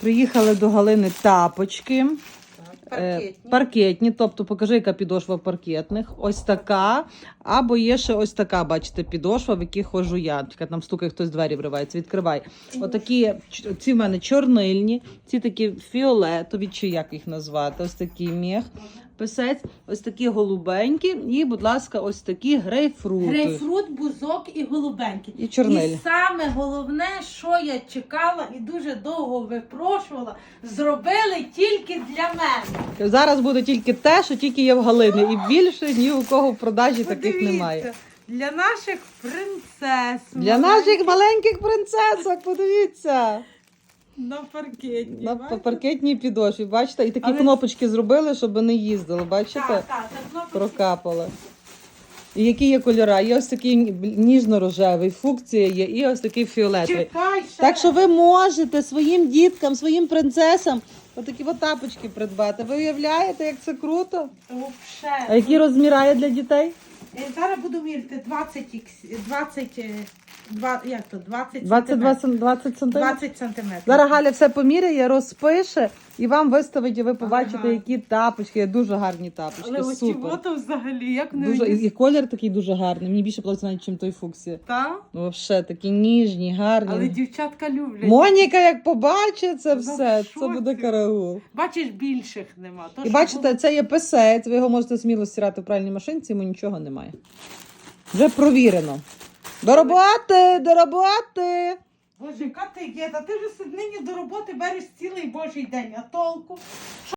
Приїхали до Галини тапочки. Е, паркетні. паркетні, тобто покажи, яка підошва паркетних. Ось така. Або є ще ось така, бачите, підошва, в якій ходжу я. Чекай, там стукає хтось двері вривається. Відкривай. Отакі, ці в мене чорнильні, ці такі фіолетові, чи як їх назвати, ось такий міх. Писець, ось такі голубенькі, і, будь ласка, ось такі грейпфрути. Грейпфрут, бузок і голубенький. І чорниль. І саме головне, що я чекала і дуже довго випрошувала, зробили тільки для мене. Зараз буде тільки те, що тільки є в Галини, і більше ні у кого в продажі таких немає. Для наших принцес. Для наших маленьких принцесок, подивіться. На паркетні. На бачите? паркетній підошві, бачите, і такі Але- кнопочки зробили, щоб не їздили, бачите? Так, так, так, кнопочки. Прокапали. І які є кольори? Є ось такий ніжно-рожевий, фукція є, і ось такий фіолетовий. Чекай, ще. Так що ви можете своїм діткам, своїм принцесам отакі от тапочки придбати. Ви уявляєте, як це круто? Вообще. А які розміри є для дітей? Е, Зараз буду мірити 20, ікс- 20, е, два- як то, 20 22 сантиметрів. см, 20 сантиметрів? 20 сантиметрів. Зараз Галя все поміряє, розпише і вам виставить, і ви побачите, Ага. які тапочки. Дуже гарні тапочки. Але Супер. от то взагалі, як не Дуже, і, і колір такий дуже гарний. Мені більше подобається навіть, ніж той фуксія. Та? Ну, взагалі, такі ніжні, гарні. Але дівчатка люблять. Моніка, як побачить це Ну, все, в це буде караул. Бачиш, більших нема. То, І що бачите, це є писець, ви його можете сміло стирати в пральній машинці, йому нічого немає. Вже провірено. До роботи, до роботи. Боже, яка ти є? Та ти вже нині до роботи береш цілий божий день, а толку?